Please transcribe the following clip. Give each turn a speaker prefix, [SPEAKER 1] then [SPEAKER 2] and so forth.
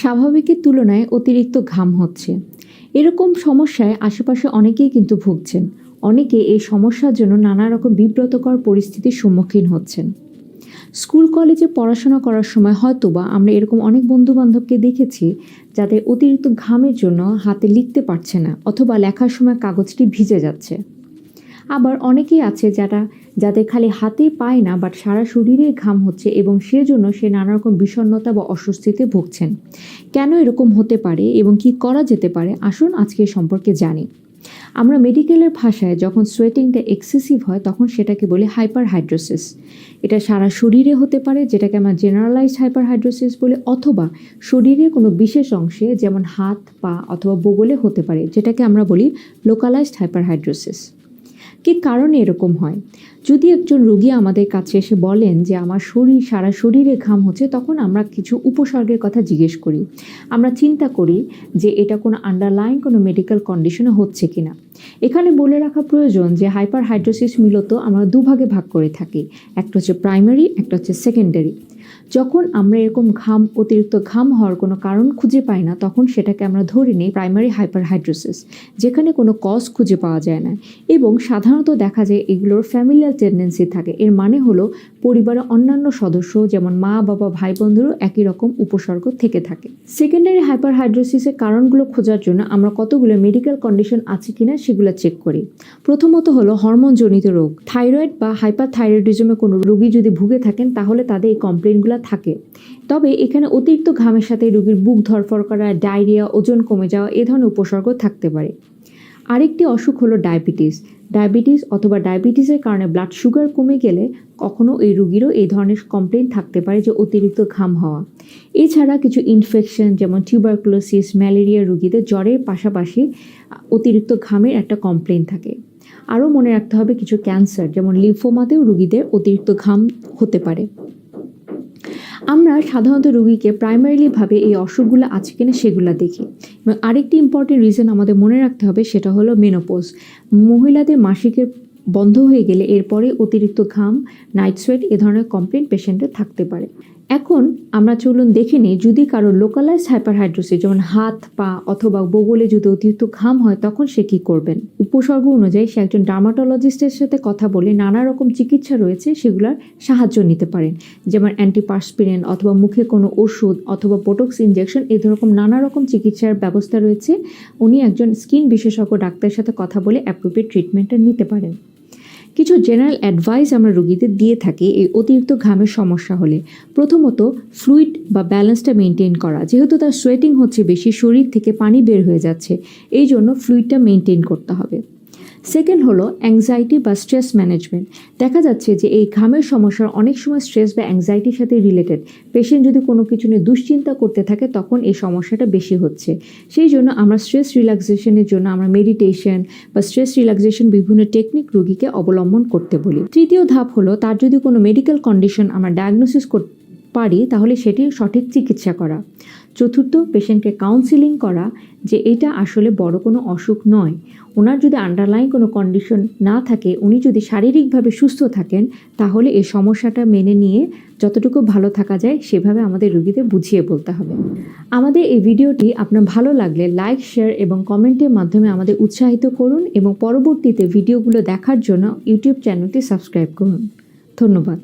[SPEAKER 1] স্বাভাবিকের তুলনায় অতিরিক্ত ঘাম হচ্ছে। এরকম সমস্যায় আশেপাশে অনেকেই কিন্তু ভুগছেন। অনেকে এই সমস্যার জন্য নানা রকম বিব্রতকর পরিস্থিতির সম্মুখীন হচ্ছেন। স্কুল, কলেজে পড়াশোনা করার সময় হয়তোবা আমরা এরকম অনেক বন্ধু বান্ধবকে দেখেছি যাদের অতিরিক্ত ঘামের জন্য হাতে লিখতে পারছে না অথবা লেখার সময় কাগজটি ভিজে যাচ্ছে। আবার অনেকেই আছে যারা, যাদের খালি হাতে পায় না বাট সারা শরীরে ঘাম হচ্ছে এবং সেজন্য সে নানা রকম বিষণ্ণতা বা অস্বস্তিতে ভুগছেন। কেন এরকম হতে পারে এবং কি করা যেতে পারে? আসুন আজকে সম্পর্কে জানি। আমরা মেডিকেলের ভাষায় যখন সোয়েটিংটা এক্সেসিভ হয়, তখন সেটাকে বলি হাইপার হাইড্রোসিস এটা সারা শরীরে হতে পারে, যেটাকে আমরা জেনারেলাইজড হাইপার হাইড্রোসিস বলি, অথবা শরীরের কোনো বিশেষ অংশে, যেমন হাত, পা অথবা বগলে হতে পারে, যেটাকে আমরা বলি লোকালাইজড হাইপার হাইড্রোসিস কী কারণে এরকম হয়? যদি একজন রোগী আমাদের কাছে এসে বলেন যে, আমার শরীর, সারা শরীরে ঘাম হচ্ছে, তখন আমরা কিছু উপসর্গের কথা জিজ্ঞেস করি। আমরা চিন্তা করি যে, এটা কোনো আন্ডারলাইন কোনো মেডিকেল কন্ডিশনে হচ্ছে কিনা। এখানে বলে রাখা প্রয়োজন যে হাইপার হাইড্রোসিস মূলত আমরা দুভাগে ভাগ করে থাকি, একটা হচ্ছে প্রাইমারি, একটা হচ্ছে সেকেন্ডারি। যখন আমরা এরকম ঘাম, অতিরিক্ত ঘাম হওয়ার কোনো কারণ খুঁজে পাই না, তখন সেটাকে আমরা ধরে নিই প্রাইমারি হাইপার হাইড্রোসিস যেখানে কোনো কজ খুঁজে পাওয়া যায় না। এবং সাধারণত দেখা যায় এগুলোর ফ্যামিলিয়াল টেন্ডেন্সি থাকে। এর মানে হলো পরিবারের অন্যান্য সদস্য, যেমন মা, বাবা, ভাই, বন্ধুরও একই রকম উপসর্গ থেকে থাকে। সেকেন্ডারি হাইপার হাইড্রোসিসের কারণগুলো খোঁজার জন্য আমরা কতগুলো মেডিকেল কন্ডিশন আছে কিনা সেগুলো চেক করি। প্রথমত হলো হরমোনজনিত রোগ। থাইরয়েড বা হাইপার থাইরয়েডিজমে কোনো রোগী যদি ভুগে থাকেন, তাহলে তাদের এই কমপ্লেনগুলো থাকে। তবে এখানে অতিরিক্ত ঘামের সাথে রোগীর বুক ধরফর করা, ডায়রিয়া, ওজন কমে যাওয়া এ ধরনের উপসর্গ থাকতে পারে। আরেকটি অসুখ হলো ডায়াবেটিস। ডায়াবেটিস অথবা ডায়াবেটিসের কারণে ব্লাড সুগার কমে গেলে কখনো এই রুগীরও এই ধরনের কমপ্লেন থাকতে পারে যে অতিরিক্ত ঘাম হওয়া। এছাড়া কিছু ইনফেকশন যেমন টিউবারকুলোসিস ম্যালেরিয়া রুগীদের জ্বরের পাশাপাশি অতিরিক্ত ঘামের একটা কমপ্লেন থাকে। আরও মনে রাখতে হবে কিছু ক্যান্সার যেমন লিফোমাতেও রুগীদের অতিরিক্ত ঘাম হতে পারে। আমরা সাধারণত রুগীকে প্রাইমারিলিভাবে এই অসুখগুলো আছে কিনা সেগুলো দেখি। এবং আরেকটি ইম্পর্টেন্ট রিজন আমাদের মনে রাখতে হবে সেটা হলো মেনোপোজ মহিলাদের মাসিকের বন্ধ হয়ে গেলে এরপরে অতিরিক্ত ঘাম নাইট সোয়েট এ ধরনের কমপ্লেন পেশেন্টের থাকতে পারে। এখন আমরা চলুন দেখে নিই, যদি কারও লোকালাইজ হাইপারহাইড্রোসিস যেমন হাত, পা অথবা বগলে যদি অতিরিক্ত ঘাম হয়, তখন সে কী করবেন? উপসর্গ অনুযায়ী সে একজন ডার্মাটোলজিস্টের সাথে কথা বলে নানা রকম চিকিৎসা রয়েছে, সেগুলোর সাহায্য নিতে পারেন। যেমন অ্যান্টিপার্সপিরেন অথবা মুখে কোনো ওষুধ অথবা পোটক্স ইনজেকশন এই রকম নানা রকম চিকিৎসার ব্যবস্থা রয়েছে। উনি একজন স্কিন বিশেষজ্ঞ, ডাক্তারের সাথে কথা বলে অ্যাপ্রোপ্রিয়েট ট্রিটমেন্টটা নিতে পারেন। কিছু জেনারেল অ্যাডভাইস আমরা রুগীদের দিয়ে থাকি এই অতিরিক্ত ঘামের সমস্যা হলে। প্রথমত ফ্লুইড বা ব্যালেন্সটা মেনটেন করা। যেহেতু তার সোয়েটিং হচ্ছে বেশি, শরীর থেকে পানি বের হয়ে যাচ্ছে এই জন্য ফ্লুইডটা মেনটেন করতে হবে। সেকেন্ড হলো অ্যাংজাইটি বা স্ট্রেস ম্যানেজমেন্ট দেখা যাচ্ছে যে এই ঘামের সমস্যার অনেক সময় স্ট্রেস বা অ্যাংজাইটির সাথে রিলেটেড পেশেন্ট যদি কোনো কিছু নিয়ে দুশ্চিন্তা করতে থাকে, তখন এই সমস্যাটা বেশি হচ্ছে। সেই জন্য আমরা স্ট্রেস রিল্যাক্সেশনের জন্য আমরা মেডিটেশন বা স্ট্রেস রিল্যাক্সেশন বিভিন্ন টেকনিক রোগীকে অবলম্বন করতে বলি। তৃতীয় ধাপ হলো তার যদি কোনো মেডিকেল কন্ডিশন আমরা ডায়াগনোসিস করতে পারি, তাহলে সেটির সঠিক চিকিৎসা করা। চতুর্থ পেশেন্টকে কাউন্সিলিং করা যে এটা আসলে বড় কোনো অসুখ নয়। ওনার যদি আন্ডারলাইন কোনো কন্ডিশন না থাকে, উনি যদি শারীরিকভাবে সুস্থ থাকেন, তাহলে এই সমস্যাটা মেনে নিয়ে যতটুকু ভালো থাকা যায়, সেভাবে আমাদের রুগীদের বুঝিয়ে বলতে হবে। আমাদের এই ভিডিওটি আপনার ভালো লাগলে লাইক শেয়ার এবং কমেন্টের মাধ্যমে আমাদের উৎসাহিত করুন এবং পরবর্তীতে ভিডিওগুলো দেখার জন্য ইউটিউব চ্যানেলটি সাবস্ক্রাইব করুন। ধন্যবাদ।